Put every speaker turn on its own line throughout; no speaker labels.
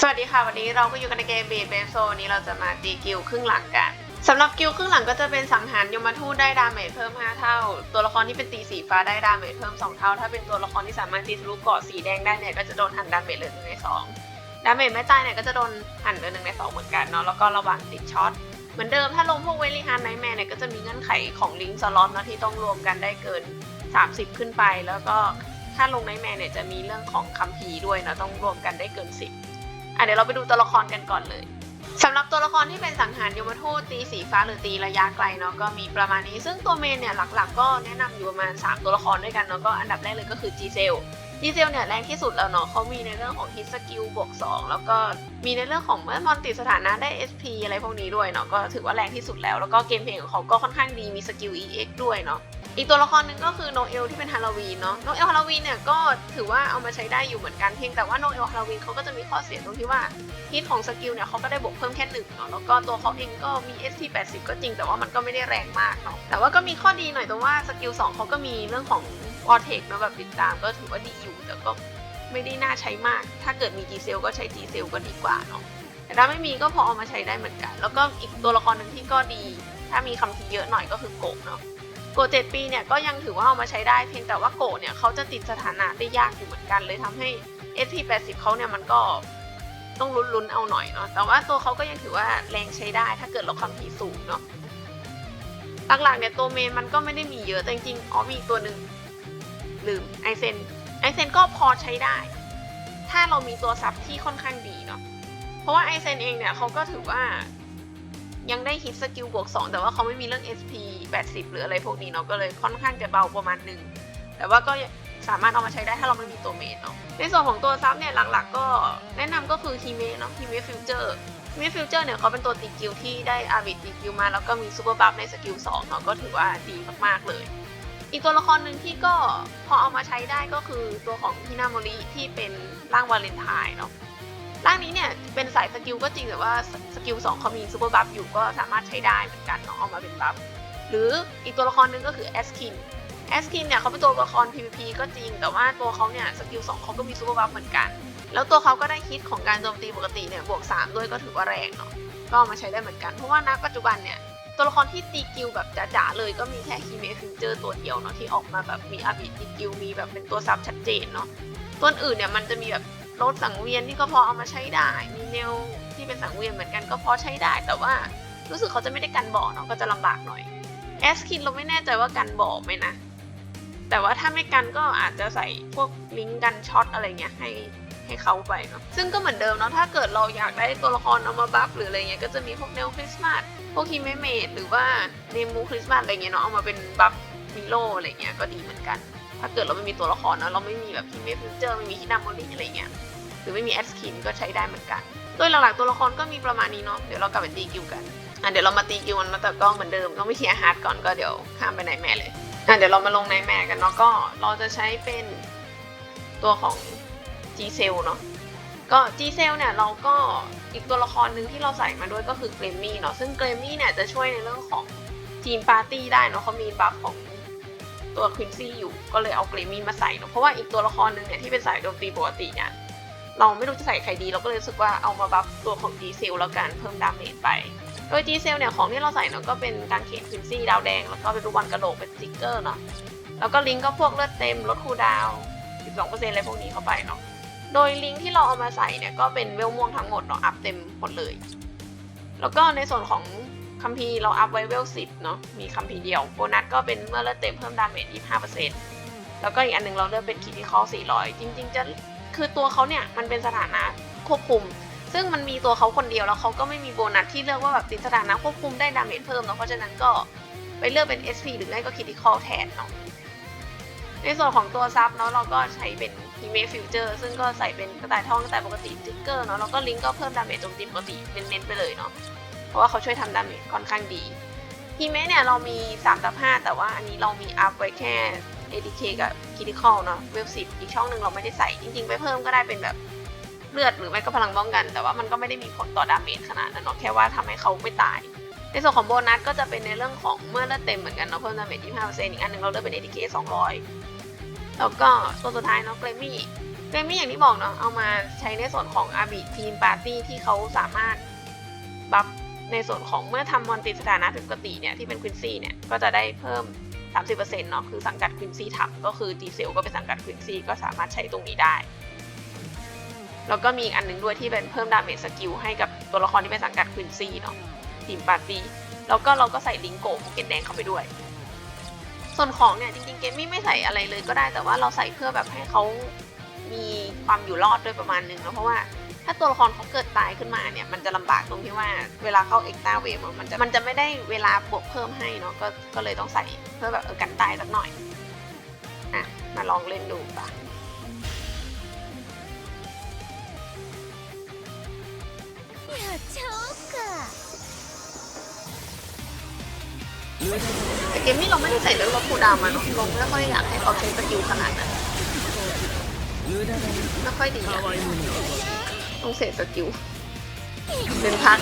สวัสดีค่ะ วันนี้เราก็อยู่กันในเกมเบดเบโซวันนี้เราจะมาตีกิลครึ่งหลังกันสำหรับกิลครึ่งหลังก็จะเป็นสังหารยมทูตได้ดาเมจเพิ่ม 5 เท่า ตัวละครที่เป็นตีสีฟ้าได้ดาเมจเพิ่ม 2 เท่า ถ้าเป็นตัวละครที่สามารถตีทะลุเกาะสีแดงได้เนี่ยก็จะโดนหันดาเมจเหลือหนึ่งในสองดาเมจไม่ตายเนี่ยก็จะโดนหันเหลือหนึ่งในสองเหมือนกันเนาะแล้วก็ระวังติดช็อตเหมือนเดิมถ้าลงพวกเวลิฮานไนแมนเนี่ยก็จะมีเงื่อนไขของลิงก์สล็อตเนาะที่ต้องรวมกันได้เกิน 30 ขึ้นไป แล้วก็ถ้าลงไนแมนเนี่ยจะมีเรื่องของคัมภีร์ด้วยเนาะต้องรวมกันได้เกิน 10 อะเดี๋ยวเราไปดูตัวละครกันก่อนเลยสำหรับตัวละครที่เป็นสังหารยมทูตตีสีฟ้าหรือตีระยะไกลเนาะก็มีประมาณนี้ ซึ่งตัวเมนเนี่ยหลักๆ ก็แนะนำอยู่ประมาณ 3 ตัวละครด้วยกันเนาะก็อันดับแรกเลยก็คือจีเซลจีเซลเนี่ยแรงที่สุดแล้วเนาะเขามีในเรื่องของฮิตสกิลบวก2แล้วก็มีในเรื่องของเมื่อมอนติดสถานะได้ SP อะไรพวกนี้ด้วยเนาะก็ถือว่าแรงที่สุดแล้ว แล้วก็เกมเพลย์ของเขาก็ค่อนข้างดีมีสกิล EX ด้วยเนาะ อีกตัวละครหนึ่งก็คือโนเอลที่เป็นฮาโลวีนเนาะโนเอลฮาโลวีนเนี่ยก็ถือว่าเอามาใช้ได้อยู่เหมือนกันเพียงแต่ว่าโนเอลฮาโลวีนเขาก็จะมีข้อเสียตรงที่ว่าฮิตของสกิลเนี่ยเขาก็ได้บวกเพิ่มแค่หนึ่งเนาะแล้วก็ตัวเขาเองก็มี ST 80 ก็จริงแต่ว่ามันก็ไม่ได้แรงมากเนาะแต่ว่าก็มีข้อดีหน่อยตรงว่าสกิล2เขาก็มีเรื่องของวอเทคเนาะแบบติดตามก็ถือว่าดีอยู่แต่ก็ไม่ได้น่าใช้มาก ถ้าเกิดมี G เซลก็ใช้ G เซลก็ดีกว่าเนาะแต่ถ้าไม่มีก็พอเอามาใช้ได้เหมือนกัน แล้วก็อีกตัวละครหนึ่งที่ก็ดี ถ้ามีคำทีเยอะหน่อยก็คือโกะเนาะ โกเจ็ดปีเนี่ยก็ยังถือว่าเอามาใช้ได้เพียงแต่ว่าโกเนี่ยเขาจะติดสถานะได้ยากอยู่เหมือนกัน เลยทำให้ SP 80 เขาเนี่ยมันก็ต้องลุ้นๆเอาหน่อยเนาะแต่ว่าตัวเขาก็ยังถือว่าแรงใช้ได้ถ้าเกิดเราความถี่สูงเนาะหลักๆเนี่ยตัวเมนมันก็ไม่ได้มีเยอะแต่จริงๆอ๋อมีตัวหนึ่งลืมไอเซนไอเซนก็พอใช้ได้ ถ้าเรามีตัวซับที่ค่อนข้างดีเนาะเพราะว่าไอเซนเองเนี่ยเขาก็ถือว่า ยังได้ฮิตสกิลบวก 2 แต่ว่าเขาไม่มีเรื่อง SP 80 หรืออะไรพวกนี้เนาะก็เลยค่อนข้างจะเบาประมาณหนึ่งแต่ว่าก็สามารถเอามาใช้ได้ถ้าเราไม่มีตัวเมนเนาะในส่วนของตัวซับเนี่ยหลักๆ ก็แนะนำก็คือทีเมเนาะทีเมฟิวเจอร์ทีเมฟิวเจอร์เนี่ยเขาเป็นตัวตีกิลที่ได้อาวิดตีกิลมาแล้วก็มีซูเปอร์บัฟในสกิล2เนาะก็ถือว่าดีมากๆเลย อีกตัวละครหนึ่งที่ก็พอเอามาใช้ได้ก็คือตัวของฮินาโมริที่เป็นร่างวาเลนไทน์เนาะ ร่างนี้เนี่ยเป็นสายสกิลก็จริงแต่ว่าสกิล2เขามีซูเปอร์บัฟอยู่ก็สามารถใช้ได้เหมือนกันเนาะเอามาเป็นบัฟหรืออีกตัวละครนึงก็คือแอสคินแอสคินเนี่ยเขาเป็นตัวละคร PVP ก็จริง แต่ว่าตัวเขาเนี่ยสกิล2เขาก็มีซูเปอร์บัฟเหมือนกัน แล้วตัวเขาก็ได้ฮิตของการโจมตีปกติเนี่ยบวก 3 ด้วยก็ถือว่าแรงเนาะก็เอามาใช้ได้เหมือนกันเพราะว่าณปัจจุบันเนี่ยตัวละครที่ตีกิลแบบจ๋าๆเลยก็มีแค่ฮีเมฟิวเจอร์ตัวเดียวเนาะที่ออกมาแบบมีอาบิตีกิลมีแบบเป็นตัวซับชัดเจนเนาะตัวอื่นเนี่ยมันจะมีแบบ รถสังเวียนที่ก็พอเอามาใช้ได้ มีเนวที่เป็นสังเวียนเหมือนกันก็พอใช้ได้ แต่ว่ารู้สึกเขาจะไม่ได้กันบ่อเนาะก็จะลำบากหน่อยแอสคินเราไม่แน่ใจว่ากันบ่อไหมนะ แต่ว่าถ้าไม่กันก็อาจจะใส่พวกลิงก์กันช็อตอะไรเงี้ยให้ให้เขาไปเนาะซึ่งก็เหมือนเดิมเนาะถ้าเกิดเราอยากได้ตัวละครเอามาบัฟหรืออะไรเงี้ยก็จะมีพวกเนวคริสต์มาสพวกฮิเมเมดหรือว่าเนมูคริสต์มาสอะไรเงี้ยเนาะเอามาเป็นบัฟมิโลอะไรเงี้ยก็ดีเหมือนกันาเกิดเราไม่มีตัวละครเนาะเราไม่มีแบบฮิเมฟิวเจอร์ไม่มีฮินาโมริอะไรเงี้ยหรือไม่มีแอดสกินก็ใช้ได้เหมือนกัน โดยหลักๆตัวละครก็มีประมาณนี้เนาะเดี๋ยวเรากลับไปตีกิวกันอะเดี๋ยวเรามาตีกิวมันมาต่กล้องเหมือนเดิมต้องไปเคลียร์ฮาร์ดก่อนก็เดี๋ยวข้ามไปไหนแม่เลยอะเดี๋ยวเรามาลงในแม่กันเนาะก็เราจะใช้เป็นตัวของ G c e l เนาะก็ G c e l เนี่ยเราก็อีกตัวละครหนึ่งที่เราใส่มาด้วยก็คือเกรมมี่เนาะซึ่งเกรมมี่เนี่ยจะช่วยในเรื่องของทีมปาร์ตี้ได้เนาะเขามีบัฟของ ตัวควินซี่อยู่ก็เลยเอาเกรมี่มาใส่เนาะเพราะว่าอีกตัวละครหนึ่งเนี่ยที่เป็นสายโจมตีปกติเนี่ยเราไม่รู้จะใส่ใครดีเราก็เลยรู้สึกว่าเอามาบัฟตัวของ G c e l แล้วกันเพิ่มดาเมจไป โดย G c e l เนี่ยของที่เราใส่เนาะก็เป็นการเขนควินซี่ดาวแดง แล้วก็เป็นรูปวันกระโหลกเป็นสติกเกอร์เนาะแล้วก็ลิงก์ก็พวกเลือดเต็มลดคูดาว 12%อะไรพวกนี้เข้าไปเนาะโดยลิงก์ที่เราเอามาใส่เนี่ยก็เป็นเวลม่วงทั้งหมดเนาะอัพเต็มหมดเลย แล้วก็ในส่วนของ คัมภีร์เราอัพไว้เวล10เนาะมีคัมภีร์เดียวโบนัสก็เป็นเมื่อเลือดเต็มเพิ่มดาเมจ25%แล้วก็อีกอันหนึงเราเลือกเป็นคิดที่คอ400จริง ๆ จะคือตัวเขาเนี่ยมันเป็นสถานะควบคุม ซึ่งมันมีตัวเขาคนเดียวแล้วเขาก็ไม่มีโบนัสที่เลือกว่าแบบติดสถานะควบคุมได้ดาเมจเพิ่มเนาะเพราะฉะนั้นก็ไปเลือกเป็น SP หรือไม่ก็คิดที่คอแทนเนาะในส่วนของตัวซับเนาะเราก็ใช้เป็นฮิเมฟิวเจอร์ซึ่งก็ใส่เป็นกระต่ายทองกระต่ายปกติติ๊กเกอร์เนาะแล้วก็ลิงก์ก็เพิ่มดาเมจโจมตีปกติเน้นๆไปเลยเนาะ เพราะว่าเขาช่วยทำดาเมจค่อนข้างดีฮิเมะเนี่ยเรามี3ตับ 5 แต่ว่าอันนี้เรามีอัพไว้แค่ ADK กับ Critical เนาะเวล10 อีกช่องหนึ่งเราไม่ได้ใส่จริงๆ ไปเพิ่มก็ได้เป็นแบบเลือดหรือไม่ก็พลังป้องกัน แต่ว่ามันก็ไม่ได้มีผลต่อดาเมจขนาดนั้นเนาะแค่ว่าทำให้เขาไม่ตาย ในส่วนของโบนัสก็จะเป็นในเรื่องของเมื่อเลือดเต็มเหมือนกันเนาะเพิ่มดาเมจ25%อีกอันหนึ่งเราเลือกเป็น ADK 200 แล้วก็ตัวสุดท้ายเนาะเกรมี่เกมมี่อย่างที่บอกเนาะเอามาใช้ในส่วนของอาบิทีมปาร์ตี้ที่เขาสามารถบัฟ ในส่วนของเมื่อทำมอนติสถานะปกติเนี่ยที่เป็นควินซี่เนี่ยก็จะได้เพิ่ม 30%เนาะคือสังกัดควินซี่ทำก็คือดีเซลก็เป็นสังกัดควินซี่ก็สามารถใช้ตรงนี้ได้ แล้วก็มีอีกอันหนึงด้วยที่เป็นเพิ่มดาเมจสกิลให้กับตัวละครที่เป็นสังกัดควินซี่เนาะทีมปาร์ตี้แล้วก็เราก็ใส่ลิงโกภูเก็ตแดงเข้าไปด้วย ส่วนของเนี่ยจริงๆเกมมี่ไม่ใส่อะไรเลยก็ได้แต่ว่าเราใส่เพื่อแบบให้เขามีความอยู่รอดด้วยประมาณนึงเนาะเพราะว่า ถ้าตัวละครเขาเกิดตายขึ้นมาเนี่ย มันจะลำบากตรงที่ว่าเวลาเข้าเอ็กซ์ตาเวฟมันจะมันจะไม่ได้เวลาบวกเพิ่มให้เนาะก็ก็เลยต้องใส่เพื่อแบบออกันตายสักหน่อยอะมาลองเล่นดูปะแต่เกมนี้เราไม่ได้ใส่เรื่องลบคูดามาเนาะเราไม่ค่อยอยากให้เขาใช้สกิลขนาดนั้นไม่ค่อยดีอะ ต้องเสียสกิลเป็นพลาด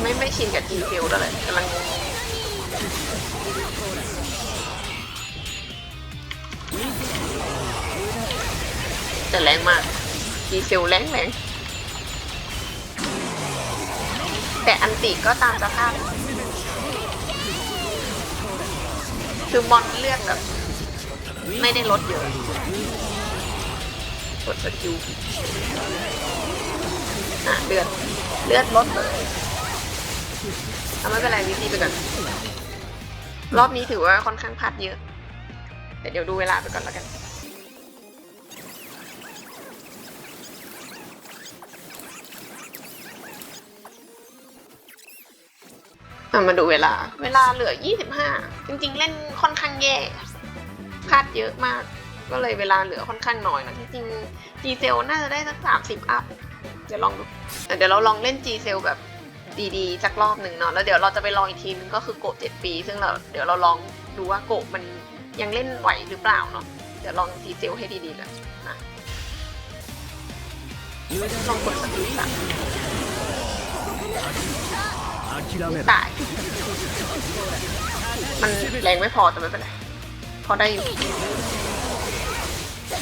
ไม่ไม่ชินกับทีเฟลด้วยเลยกำลังแต่แรงมากทีเฟลแรงแรงแต่อันติก็ตามสภาพคือมอนเลือดแบบไม่ได้ลดเยอะ กดสกิลอะเลือด เลือดลดเลยเอาไม่เป็นไรวิธีไปก่อน รอบนี้ถือว่าค่อนข้างพลาดเยอะ แต่เดี๋ยวดูเวลาไปก่อนแล้วกันอะมาดูเวลา เวลาเหลือ 25 จริงๆ เล่นค่อนข้างแย่ พลาดเยอะมาก ก็เลยเวลาเหลือค่อนข้างน้อยนะจริงๆ G เซลน่าจะได้สักสามสิบอัพเดี๋ยวลองดูเดี๋ยวเราลองเล่น G เซลแบบดีๆสักรอบหนึ่งเนาะแล้วเดี๋ยวเราจะไปลองอีกทีนึงก็คือโกะเจ็ดปี ซึ่งเราเดี๋ยวเราลองดูว่าโกะมันยังเล่นไหวหรือเปล่าเนาะเดี๋ยวลอง G เซลให้ดีๆเลยนะลองกดสกิลสั
ก
ตาย มันแรงไม่พอแต่ไม่เป็นไรพอได้อยู่ เ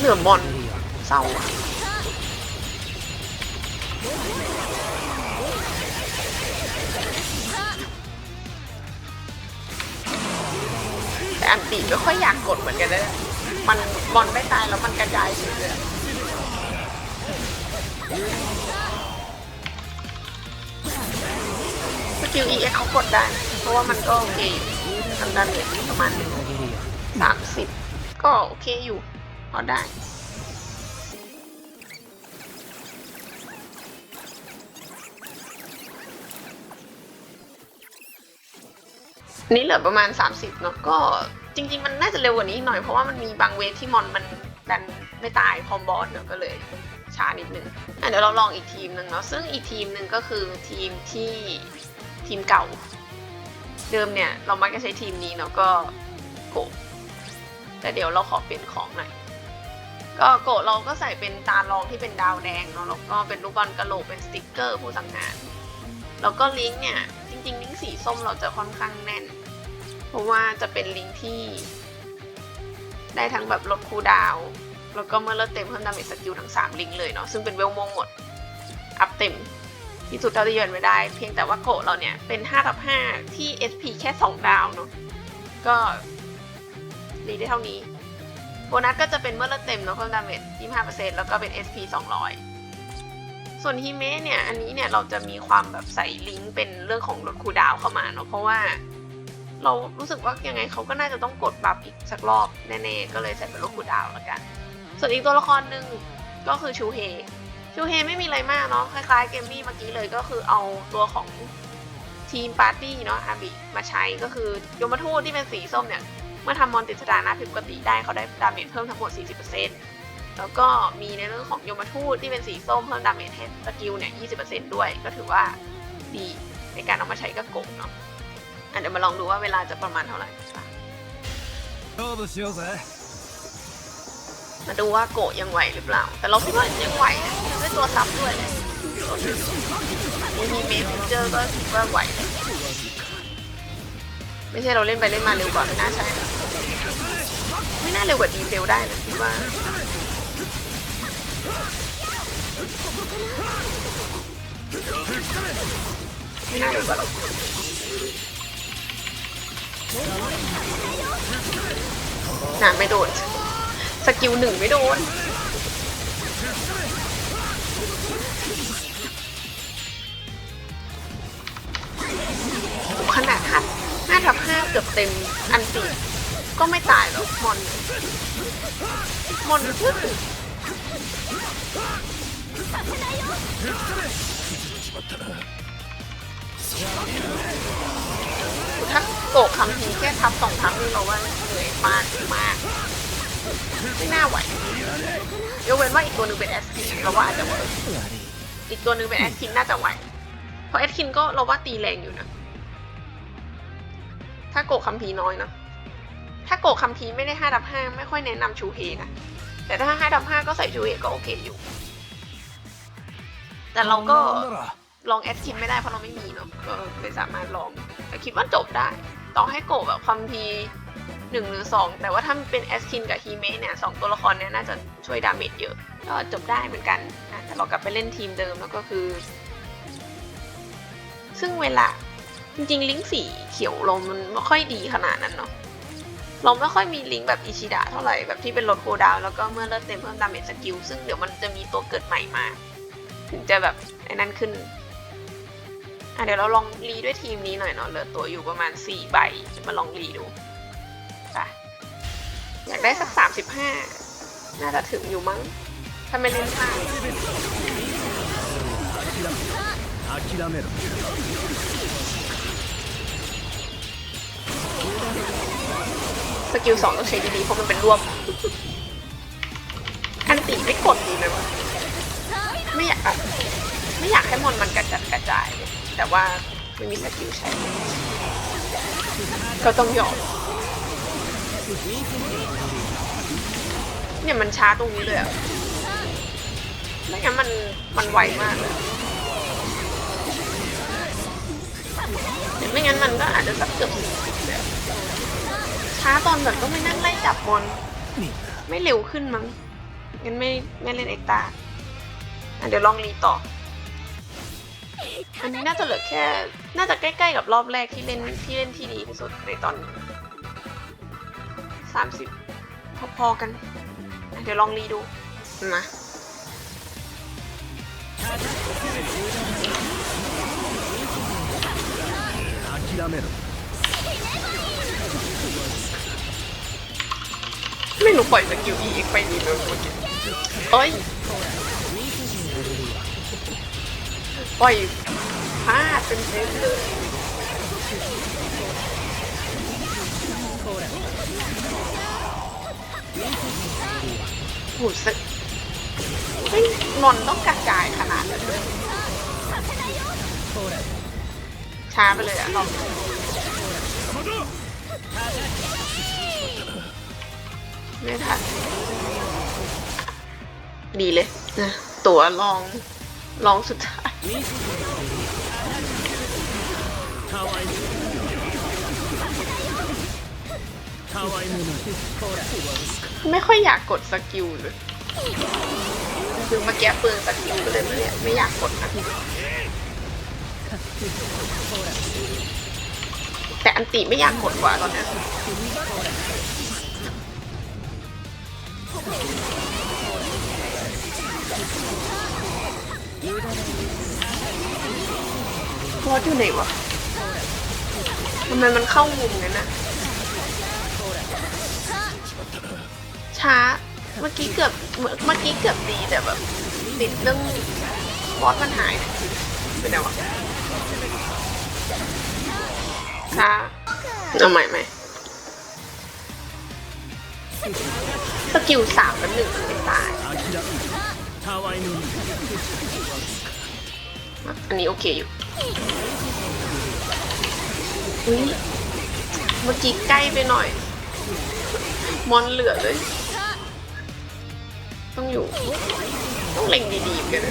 หนือบอลเศร้าอะแต่อันตีไม่ค่อยอยากกดเหมือนกันนะมันบอลไม่ตายแล้วมันกระจายเฉยเลยสกิล EX เขากดได้ เพราะว่ามันก็โอเคทำดาเมจประมาณ สามสิบก็โอเคอยู่พอได้นนี้เหลือประมาณ 30เนาะก็จริง ๆ มันน่าจะเร็วกว่านี้หน่อยเพราะว่ามันมีบางเวฟที่มอนมันดันไม่ตายพร้อมบอสเนาะก็เลยช้านิดนึงอะเดี๋ยวเราลองอีกทีมหนึ่งเนาะซึ่งอีกทีมหนึ่งก็คือทีมที่ทีมเก่า เดิมเนี่ยเรามักจะใช้ทีมนี้เนาะก็โก แต่เดี๋ยวเราขอเปลี่ยนของหน่อยก็โกะเราก็ใส่เป็นตาลองที่เป็นดาวแดงเนาะแล้วก็เป็นลูกบอลกระโหลกเป็นสติกเกอร์ผู้สังหารแล้วก็ลิงก์เนี่ยจริงๆลิงก์สีส้มเราจะค่อนข้างแน่น เพราะว่าจะเป็นลิงก์ที่ ได้ทั้งแบบลดคูดาว แล้วก็เมื่อเลิศเต็มเพิ่มดาเมจสกิลทั้ง3ลิงก์เลยเนาะซึ่งเป็นเวลโมงหมดอัพเต็มที่สุดเท่าที่เยืนไม่ได้ เพียงแต่ว่าโกะเราเนี่ยเป็น5กับ5ที่ SP แค่ 2 ดาวเนาะก็ ดีได้เท่านี้ โบนัสก็จะเป็นเมื่อเลิศเต็มเนาะเพิ่มดาเมจ25%แล้วก็เป็น SP 200 ส่วนฮิเมะเนี่ย อันนี้เนี่ยเราจะมีความแบบใส่ลิงก์เป็นเรื่องของลดคูดาวเข้ามาเนาะเพราะว่า เรารู้สึกว่ายังไงเขาก็น่าจะต้องกดบัฟอีกสักรอบแน่ๆก็เลยใส่เป็นลดคูดาวแล้วกัน ส่วนอีกตัวละครหนึ่งก็คือชูเฮชูเฮไม่มีอะไรมากเนาะคล้ายๆเกมมี่เมื่อกี้เลยก็คือเอาตัวของทีมปาร์ตี้เนาะอาบิมาใช้ก็คือยมทูตที่เป็นสีส้มเนี่ย เมื่อทำมอนติดสถานะผิดปกติได้เขาได้ดาเมจเพิ่มทั้งหมด 40%แล้วก็มีในเรื่องของยมทูตที่เป็นสีส้มเพิ่มดาเมจให้สกิลเนี่ย 20%ด้วย ก็ถือว่าดีในการเอามาใช้กับโกงเนาะอะเดี๋ยวมาลองดูว่าเวลาจะประมาณเท่าไหร่มาดูว่าโกยังไหวหรือเปล่า แต่เราคิดว่ายังไหวนะด้วยตัวซับด้วยมีเมสเจอร์ก็ว่าไหว ไม่ใช่เราเล่นไปเล่นมาเร็วกว่าไม่น่าใช่ ไม่น่าเร็วกว่าดีเซลได้นะคิดว่าไม่น่าเร็วกว่าหรอกนานไม่โดน สกิลหนึ่งไม่โดนขนาดทับห้าทับห้าเกือบเต็มอันตี ก็ไม่ตายหรอกมอนมอนพึ่งถ้าโกะคำทีแค่ทับสองทับนี่เราว่าเหนื่อยมากมาก ไม่น่าไหวยกเว้นว่าอีกตัวหนึ่งเป็นแอสคินเราว่าอาจจะไหวอีกตัวหนึ่งเป็นแอสคินน่าจะไหวเพราะแอดคินก็เราว่าตีแรงอยู่นะ ถ้าโกะคัมภีน้อยนะ ถ้าโกคำทีไม่ได้5ดับ5ไม่ค่อยแนะนำชูเฮนะ แต่ถ้า5ดับ5ก็ใส่ชูเฮก็โอเคอยู่ แต่เราก็ลองแอดคิมไม่ได้เพราะเราไม่มีเนาะก็เลยสามารถลอง แต่คิดว่าจบได้ ต่อให้โกแบบคัมทีหนึ่งหรือสองแต่ว่าถ้าเป็นแอสคินกับฮีเมะเนี่ยสองตัวละครเนี่ยน่าจะช่วยดาเมจเยอะ ก็จบได้เหมือนกันนะแต่เรากลับไปเล่นทีมเดิมแล้วก็คือ ซึ่งเวลาจริงๆ ลิงก์สีเขียวลมมันไม่ค่อยดีขนาดนั้นเนาะ เราไม่ค่อยมีลิงก์แบบอิชิดะเท่าไหร่แบบที่เป็นลดโคดาวน์แล้วก็เมื่อเลือดเต็มเพิ่มดาเมจสกิลซึ่งเดี๋ยวมันจะมีตัวเกิดใหม่มา ถึงจะแบบไอ้นั่นขึ้น อ่ะเดี๋ยวเราลองรีด้วยทีมนี้หน่อยเนาะเหลือตัวอยู่ประมาณสี่ใบมาลองรีดูไปอยากได้สักสามสิบห้าน่าจะถึงอยู่มั้ง ถ้าไม่เล่นพลาด
諦めろ
สกิลสองต้องใช้ดีๆเพราะมันเป็นรวบอันตีไม่กดดีเลยวะไม่อยากไม่อยากให้มอนมันกระจัดกระจายเลยแต่ว่าไม่มีสกิลใช้ ก็ต้องยอมเนี่ยมันช้าตรงนี้เลยอะไม่งั้นมันมันไวมากเลยไม่งั้นมันก็อาจจะสักเกือบสิบเลยช้าตอนแบบก็ไม่นั่งไล่จับบอลไม่เร็วขึ้นมั้งงั้นไม่ไม่เล่นเอกตาอ่ะเดี๋ยวลองรีต่อ อันนี้น่าจะเหลือแค่ น่าจะใกล้ๆกับรอบแรกที่เล่นที่เล่นที่ดีที่สุดในตอนนี้สามสิบพอๆกันอ่ะเดี๋ยวลองรีดูมา
諦めろ
ไม่รู้ปล่อยสกิลอีกไปดีเลยเมื่อกี้เอ้ยปล่อยพลาดเป็นเซฟเลยโหสึกเฮ้ยนนต้องกระจายขนาดนั้นเลยช้าไปเลยอะรอบนี้ ไม่ทันดีเลยนะตัวลองลองสุดท้ายไม่ค่อยอยากกดสกิลเลยคือมาแก้ปืนสกิลเลยไม่ไม่อยากกดนะแต่อันติไม่อยากกดกว่าตอนนี้ ยรอดอยู่ไหนวะทำไมมันเข้ามุมงั้นนะช้า เมื่อกี้เกือบเมื่อเมื่อกี้เกือบดีแต่แบบติดเรื่องบอสมันหายเนี่ยเป็นไงวะช้าเอาใหม่ไหม สกิลสามกับหนึ่งไม่ตายอันนี้โอเคอยู่อุ้ยเมื่อกี้ใกล้ไปหน่อย มอนเหลือเลย ต้องอยู่ ต้องเล็งดีๆกันเล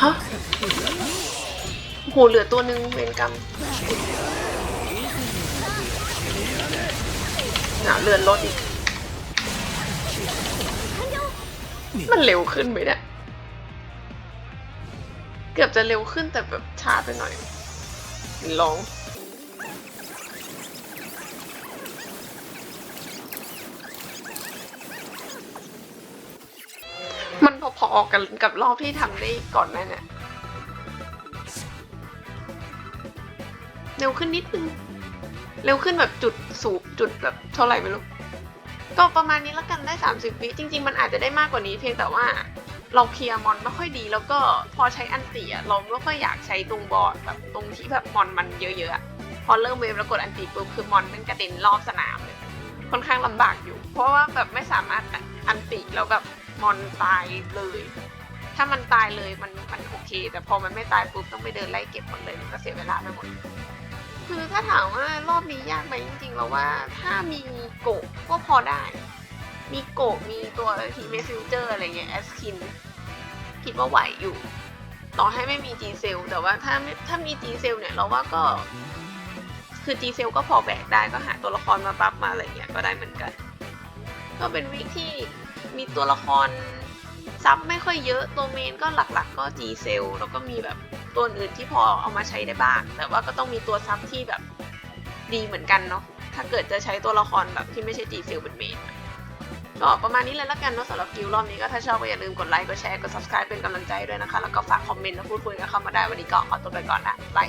ฮะโหเหลือตัวหนึ่งเวรกรรมหนาเลือนลดอีก มันเร็วขึ้นไหมเนี่ย เกือบจะเร็วขึ้นแต่แบบช้าไปหน่อย ลอง อๆกันกับรอบที่ทำได้ก่อนหน้าเนี่ยเร็วขึ้นนิดนึง เร็วขึ้นแบบจุดสูบจุดแบบเท่าไหร่ไม่รู้ ก็ประมาณนี้แล้วกันได้ 30 วิจริง ๆ มันอาจจะได้มากกว่านี้เพียงแต่ว่าเราเคลียร์มอนไม่ค่อยดี แล้วก็พอใช้อันติอะเราไม่ค่อยอยากใช้ตรงบอร์ดแบบตรงที่แบบมอนมันเยอะๆอะพอเริ่มเวฟแล้วกดอันติปุ๊บคือมอนมันกระเด็นรอบสนามเลยค่อนข้างลำบากอยู่ เพราะว่าแบบไม่สามารถอันติแล้วแบบ มอนตายเลย ถ้ามันตายเลยมันมันโอเค แต่พอมันไม่ตายปุ๊บต้องไปเดินไล่เก็บหมดเลยมันก็เสียเวลาไปหมด คือถ้าถามว่ารอบนี้ยากไหมจริงๆแล้วว่าถ้ามีโกะก็พอได้ มีโกะมีตัวทีเมซิลเจอร์อะไรเงี้ยแอสคินคิดว่าไหวอยู่ ต่อให้ไม่มี G เซลแต่ว่าถ้าถ้ามี G เซลเนี่ยเราว่าก็คือ G เซลก็พอแบกได้ก็หาตัวละครมาปรับมาอะไรเงี้ยก็ได้เหมือนกัน ก็เป็นวิกที่มีตัวละครซับไม่ค่อยเยอะตัวเมนก็หลักๆ ก็ G เซลแล้วก็มีแบบตัวอื่นที่พอเอามาใช้ได้บ้าง แต่ว่าก็ต้องมีตัวซับที่แบบดีเหมือนกันเนาะถ้าเกิดจะใช้ตัวละครแบบที่ไม่ใช่ G เซลเป็นเมนก็ประมาณนี้เลยละกันเนาะสำหรับกิวรอบนี้ก็ถ้าชอบก็อย่าลืมกดไลค์กดแชร์กด subscribe เป็นกำลังใจด้วยนะคะ แล้วก็ฝากคอมเมนต์และพูดคุยกันเข้ามาได้วันนี้ก็ขอตัวไปก่อนละบาย